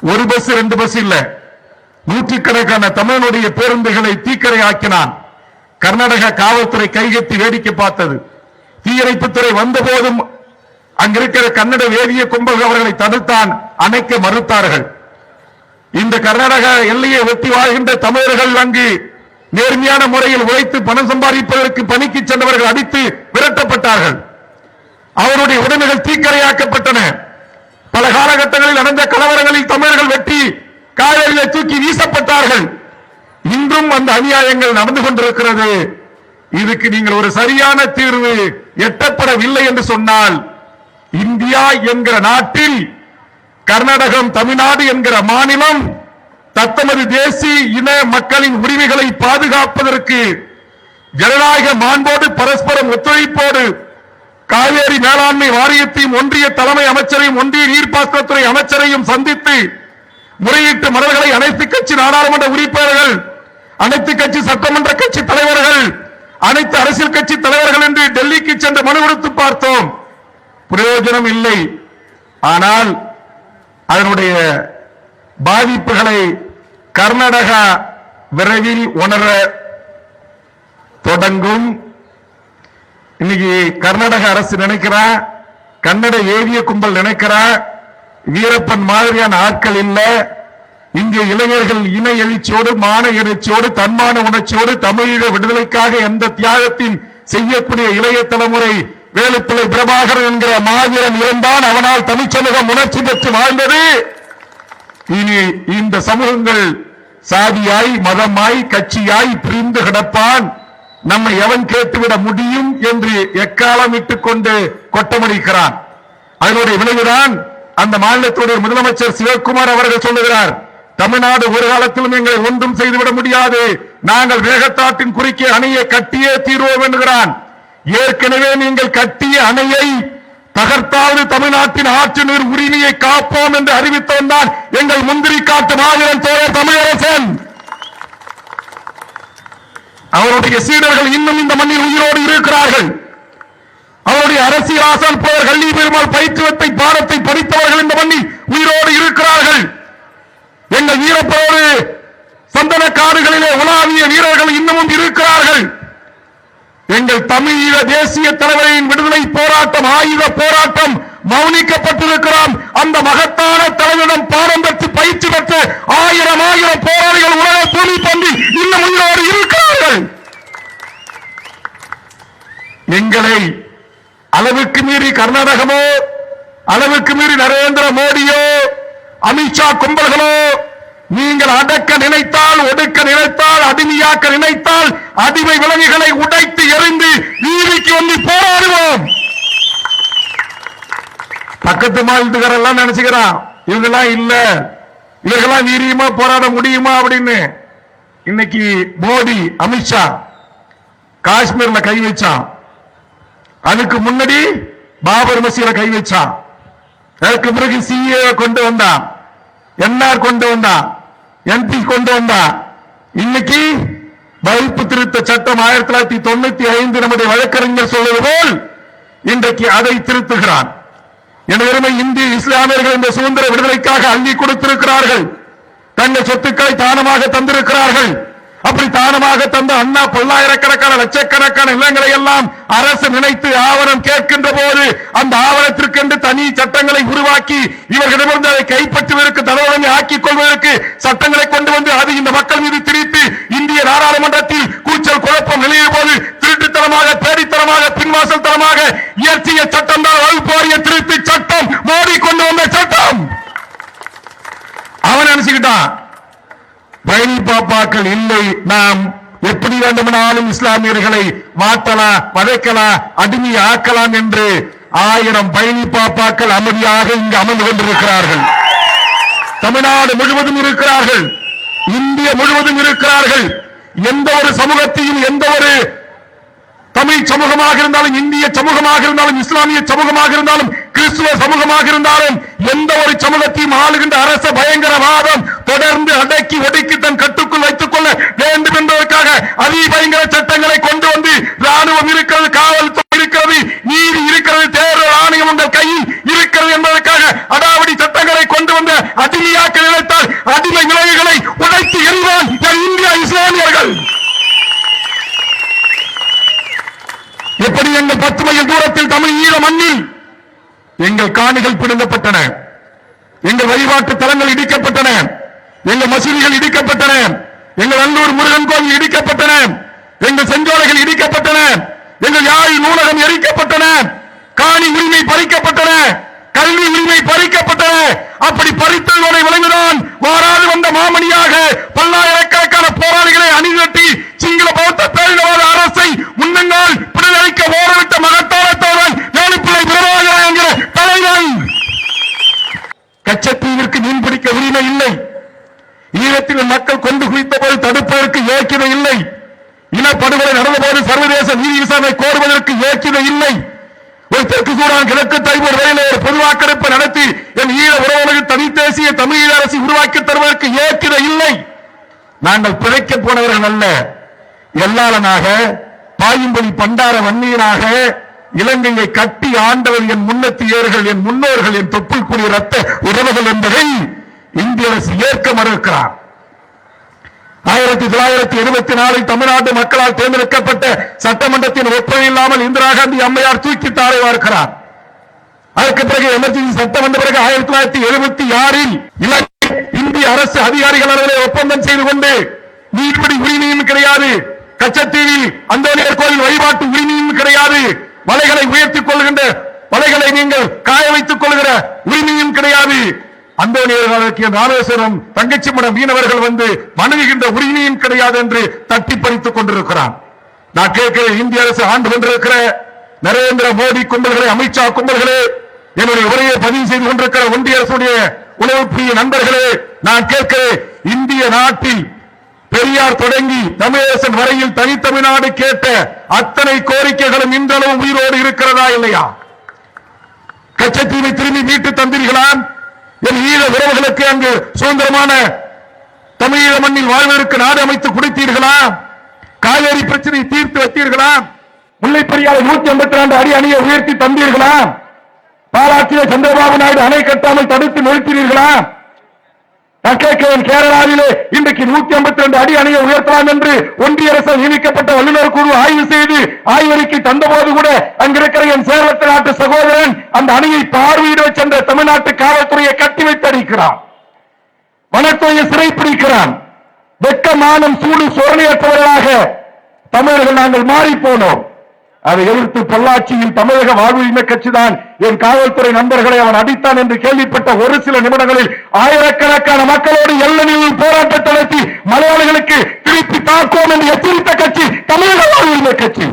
ஒரு பஸ் ரெண்டு பஸ் இல்ல. நூற்றுக்கணக்கான தமிழனுடைய பேருந்துகளை தீக்கரை ஆக்கினான் கர்நாடக காவல்துறை கைகத்தி வேடிக்கை பார்த்தது. தீயணைப்புத்துறை வந்தபோதும் அங்கிருக்கிற கன்னட வேதிய கும்பல் அவர்களை தடுத்தான் அணைக்க மறுத்தார்கள். இந்த கர்நாடக எல்லையை ஒட்டி வாழ்கின்ற தமிழர்கள் அங்கு நேர்மையான முறையில் உழைத்து பணம் சம்பாதிப்பதற்கு பணிக்கு சென்றவர்கள் அடித்து விரட்டப்பட்டார்கள். அவருடைய உடைமைகள் தீக்கரையாக்கப்பட்டன. பல காலகட்டங்களில் நடந்த கலவரங்களில் தமிழர்கள் வெட்டி காவேரியில தூக்கி வீசப்பட்டார்கள். இன்றும் அந்த அநியாயங்கள் நடந்து கொண்டிருக்கிறது. இதுக்கு நீங்கள் ஒரு சரியான தீர்வு எட்டப்படவில்லை என்று சொன்னால் இந்தியா என்கிற நாட்டில் கர்நாடகம் தமிழ்நாடு என்கிற மாநிலம் தத்தமது தேசிய இன மக்களின் உரிமைகளை பாதுகாப்பதற்கு ஜனநாயக மாண்போடு பரஸ்பரம் ஒத்துழைப்போடு காவேரி மேலாண்மை வாரியத்தையும் ஒன்றிய தலைமை அமைச்சரையும் ஒன்றிய நீர்ப்பாசனத்துறை அமைச்சரையும் சந்தித்து முறையீட்டு மலர்களை அனைத்து கட்சி நாடாளுமன்ற உறுப்பினர்கள் அனைத்து கட்சி சட்டமன்ற கட்சி தலைவர்கள் அனைத்து அரசியல் கட்சி தலைவர்கள் என்று டெல்லிக்கு சென்று மனு கொடுத்து பார்த்தோம். பிரயோஜனம் இல்லை. ஆனால் அதனுடைய பாதிப்புகளை கர்நாடகா விரைவில் உணர தொடங்கும். இன்னைக்கு கர்நாடக அரசு நினைக்கிறா? கன்னட ஏவிய கும்பல் நினைக்கிறா? வீரப்பன் மாதிரியான ஆட்கள் இல்ல. இங்கே இளைஞர்கள் இன எழுச்சியோடு மான எழுச்சியோடு தன்மான உணர்ச்சியோடு தமிழீழ விடுதலைக்காக எந்த தியாகத்தின் செய்யக்கூடிய இளைய தலைமுறை வேலுப்பிள்ளை பிரபாகரன் என்கிற மாவீரன் இருந்தான் அவனால் தமிழ்ச்சமூகம் உணர்ச்சி பெற்று வாழ்ந்தது. இனி இந்த சமூகங்கள் சாதியாய் மதமாய் கட்சியாய் பிரிந்து கிடப்பான். நம்மை எவன் கேட்டுவிட முடியும் என்று எக்காலம் இட்டுக் கொண்டு கொட்டமடிக்கிறான். அதனுடைய விளைவுதான் அந்த மாநிலத்துடைய முதலமைச்சர் சிவகுமார் அவர்கள் சொல்லுகிறார் தமிழ்நாடு ஒரு காலத்திலும் எங்களை ஒன்றும் செய்துவிட முடியாது. நாங்கள் வேகத்தாட்டின் குறுக்கே அணையை கட்டியே தீர்வோம் என்கிறான். ஏற்கனவே நீங்கள் கட்டிய அணையை தகர்த்தாவது தமிழ்நாட்டின் ஆற்று நீர் உரிமையை காப்போம் என்று அறிவித்தவன் தான் எங்கள் முந்திரி காட்டு மாவீரன் தோழர் தமிழரசன். அவருடைய சீடர்கள் இன்னும் இந்த மண்ணில் உயிரோடு இருக்கிறார்கள். அவருடைய அரசியல் ஆசான் போர் கல்வி பெருமாள் பயிற்றுவத்தை பாடத்தை படித்தவர்கள் இந்த மண்ணில் உயிரோடு இருக்கிறார்கள். எங்கள் வீரப்போடு சந்தன காடுகளிலே உலாவிய வீரர்கள் இன்னமும் இருக்கிறார்கள். எங்கள் தமிழீழ தேசிய தலைவரின் விடுதலை போராட்டம் ஆயுத போராட்டம் மௌனிக்கப்பட்டிருக்கிறோம். அந்த மகத்தான தலைவரிடம் பாடம் பெற்று பயிற்சி பெற்று ஆயிரம் ஆயிரம் போராளிகள் உலக பூமி பந்தி இன்னும் உயிரோடு இருக்கிறார்கள் எங்களை அளவுக்கு மீறி கர்நாடகமோ அளவுக்கு மீறி நரேந்திர மோடியோ அமித்ஷா கும்பல்களோ நீங்கள் அடக்க நினைத்தால் ஒடுக்க நினைத்தால் அடிமையாக்க நினைத்தால் அடிமை விலங்குகளை உடைத்து எறிந்து வீதிக்கு வந்து போராடுவோம். பக்கத்து மாநிலத்துக்காரெல்லாம் நினைச்சுக்கிறான் இவங்கெல்லாம் இல்ல இவர்களாம் வீரியமா போராட முடியுமா அப்படின்னு. இன்னைக்கு மோடி அமித்ஷா காஷ்மீர்ல கை வச்சான். அதுக்கு முன்னாடி பாபர் மசீரை கை வச்சான் அதுக்கு பிறகு சிஏ கொண்டு வந்தான் என்ஆர் கொண்டு வந்தான் எம்பி கொண்டு வந்தான் இன்னைக்கு வகுப்பு திருத்த சட்டம் ஆயிரத்தி தொள்ளாயிரத்தி தொண்ணூத்தி ஐந்து நம்முடைய வழக்கறிஞர் சொல்வது போல் இன்றைக்கு அதை திருத்துகிறான் எனவே இந்திய இஸ்லாமியர்கள் இந்த சுதந்திர விடுதலைக்காக அள்ளி கொடுத்திருக்கிறார்கள். தங்கள் சொத்துக்களை தானமாக தந்திருக்கிறார்கள். அப்படி தானமாக தந்த அண்ணா பல்லாயிரக்கணக்கான லட்சக்கணக்கான இல்லங்களை எல்லாம் அரசு நினைத்து ஆவணம் கேட்கின்ற போது அந்த ஆவணத்திற்கென்று தனி சட்டங்களை உருவாக்கி இவர்களிடமிருந்து அதை கைப்பற்றுவதற்கு தடவை ஆக்கிக் கொள்வதற்கு சட்டங்களை கொண்டு வந்து அது இந்த மக்கள் மீது திரித்து இந்திய நாடாளுமன்றத்தில் கூச்சல் குழப்பம் நிலைய போது திருட்டுத்தனமாக பேடித்தனமாக பின்வாசல் தனமாக இயற்றிய சட்டம் தான் வகுப்பாரிய திருத்தி சட்டம். மோடி கொண்டு வந்த சட்டம். அவன் நினைச்சுக்கிட்டான் பயணி பாப்பாக்கள் இல்லை. நாம் எப்படி வேண்டுமானாலும் இஸ்லாமியர்களை மாற்றலாம் வதைக்கலாம் அடிமை ஆக்கலாம் என்று ஆயிரம் பயணி பாப்பாக்கள் அமைதியாக இங்கு அமர்ந்து கொண்டிருக்கிறார்கள். தமிழ்நாடு முழுவதும் இருக்கிறார்கள். இந்திய முழுவதும் இருக்கிறார்கள். எந்த ஒரு சமூகத்தையும் எந்த ஒரு தமிழ் சமூகமாக இருந்தாலும் இந்திய சமூகமாக இருந்தாலும் இஸ்லாமிய சமூகமாக இருந்தாலும் கிறிஸ்துவ சமூகமாக இருந்தாலும் எந்த ஒரு சமூகத்தையும் ஆளுகின்ற அரச பயங்கரவாதம் தொடர்ந்து அடக்கி ஒடுக்கி தன் கட்டுக்குள் வைத்துக் கொள்ள வேண்டும் என்பதற்காக அதிபயங்கர சட்டங்களை கொண்டு வந்து ராணுவம் இருக்கிறது காவல்துறை இருக்கிறது நீதி இருக்கிறது தேர்தல் ஆணையம் உங்கள் கையில் இருக்கிறது என்பதற்காக அடாவடி சட்டங்களை கொண்டு வந்து அடிமையாக்க நினைத்தால் அடிமை விலங்குகளை உடைத்து எறிவான் இந்தியா இஸ்லாமியர்கள். எப்படி எங்கள் பத்து மைல் தூரத்தில் தமிழ் ஈழ மண்ணில் எங்கள் காணிகள் பிடுங்கப்பட்டன எங்கள் வழிபாட்டு தலங்கள் இடிக்கப்பட்டன எங்கள் மசூதிகள் இடிக்கப்பட்டன. எங்கள் நல்லூர் முருகன் கோவில் இடிக்கப்பட்டன. எங்கள் செஞ்சோலைகள் இடிக்கப்பட்டன. எங்கள் யாழ் நூலகம் எரிக்கப்பட்டன. காணி உரிமை பறிக்கப்பட்டன. கல்வி உரிமை பறிக்கப்பட்டன. அப்படி பறித்ததோட விளைவுதான் மாறாது வந்த மாமணியாக பல்லாயிரக்கணக்கான போராளிகளை அணிதிரட்டி சிங்கள பௌத்த பேரினவாத அரசை முன்னங்கால் பிடிதளிக்க ஓரவிட்ட மகத்தான தோழன் வேலுப்பிள்ளை வீரராக என்கிற தலைவன் கச்சத்தீவிற்கு மீன் பிடிக்க உரிமை இல்லை ஈழத்தில் மக்கள் கொண்டு குவித்த போது தடுப்பதற்கு யோக்கியதை இல்லை இனப்படுகொலை நடந்தபோது சர்வதேச நீதி விசாரணை கோருவதற்கு யோக்கியதை இல்லை ஒரு தெற்கு சூடான் கிழக்கு தைபூர் வரையில் ஒரு பொது வாக்கெடுப்பு நடத்தி என் ஈழ உறவுகளுக்கு தனி தேசிய தமிழீழ அரசு உருவாக்கி தருவதற்கு ஏற்கிற இல்லை. நாங்கள் பிழைக்க போனவர்கள் அல்ல. எல்லாளனாக பாயும்பொலி பண்டார வன்னியனாக இலங்கையை கட்டி ஆண்டவர் என் முன்னத்தியர்கள் என் முன்னோர்கள் என் தொப்புள் கூடிய ரத்த உறவுகள் என்பதை இந்திய அரசு ஏற்க மறுக்கிறார். ஆயிரத்தி தொள்ளாயிரத்தி எழுபத்தி நாலில் தமிழ்நாட்டு மக்களால் தேர்ந்தெடுக்கப்பட்ட சட்டமன்றத்தின் ஒப்புதல் இல்லாமல் இந்திரா காந்தி அம்மையார் தூக்கி தாரை வார்க்கிறார். அதற்கு பிறகு எமர்ஜென்சி சட்டம் வந்த பிறகு ஆயிரத்தி தொள்ளாயிரத்தி எழுபத்தி ஆறில் இலங்கை இந்திய அரசு அதிகாரிகள் ஒப்பந்தம் செய்து கொண்டு நீதிபடி உரிமையும் கிடையாது. கச்சத்தீவில் அந்தோனியர் கோயில் வழிபாட்டு உரிமையும் கிடையாது. மலைகளை உயர்த்திக் கொள்கின்ற மலைகளை நீங்கள் காய வைத்துக் கொள்கிற உரிமையும் கிடையாது. அந்தோனியர்களுக்கு ராமேஸ்வரம் தங்கச்சி மடம் மீனவர்கள் வந்து வணங்குகின்ற உரிமையும் கிடையாது என்று தட்டி பறித்துக் கொண்டிருக்கிறான். நான் கேட்கிறேன் இந்திய அரசு ஆண்டு கொண்டிருக்கிற நரேந்திர மோடி கும்பல்களே அமித்ஷா கும்பல்களே என்னுடைய உரையை பதிவு செய்து கொண்டிருக்கிற ஒன்றிய அரசுடைய உணவு பிரிய நண்பர்களே நான் கேட்கிறேன் இந்திய நாட்டில் பெரியார் தொடங்கி தமிழரசன் வரையில் தனித்தமிழ்நாடு கேட்ட அத்தனை கோரிக்கைகளும் இன்றளவு உயிரோடு இருக்கிறதா இல்லையா? கச்சத்தீவை திரும்பி மீட்டு தந்தீர்களான் என் ஈழ உறவுகளுக்கு அங்கு சுதந்திரமான தமிழீழ மண்ணில் வாழ்வதற்கு நாடு அமைத்து கொடுத்தீர்களா? காவேரி பிரச்சனை தீர்த்து வைத்தீர்களா? முல்லை பெரியாறு நூத்தி ஐம்பத்தி ரெண்டு அடி அணியை உயர்த்தி தந்தீர்களா? பாராட்டிய சந்திரபாபு நாயுடு அணை கட்டாமல் தடுத்து நிறுத்தினீர்களா? நான் கேரளாவிலே இன்றைக்கு நூத்தி ஐம்பத்தி ரெண்டு அடி அணையை உயர்த்தலாம் என்று ஒன்றிய அரசு நியமிக்கப்பட்ட வல்லுநர் குழு ஆய்வு செய்து ஆய்வறிக்கை தந்தபோது கூட அங்கிருக்கிற என் சேலத்து நாட்டு சகோதரன் அந்த அணையை பார்வையிட சென்ற தமிழ்நாட்டு காவல் கட்டி வனத்துறையை சிறைப்பிடிக்கிறான். வெக்க சூடு சோழனையற்றவர்களாக தமிழர்கள் நாங்கள் மாறி போனோம் அதை எதிர்த்து பொள்ளாச்சியில் தமிழக வாழ்வுரிமை கட்சிதான் என் காவல்துறை நண்பர்களை அவன் அடித்தான் என்று கேள்விப்பட்ட ஒரு சில நிமிடங்களில் ஆயிரக்கணக்கான மக்களோடு எல்லனில் போராட்டத்தை நடத்தி மலையாளிகளுக்கு திருப்பி தாக்குவோம் என்று எச்சரித்த கட்சி தமிழக வாழ்வுரிமை கட்சி.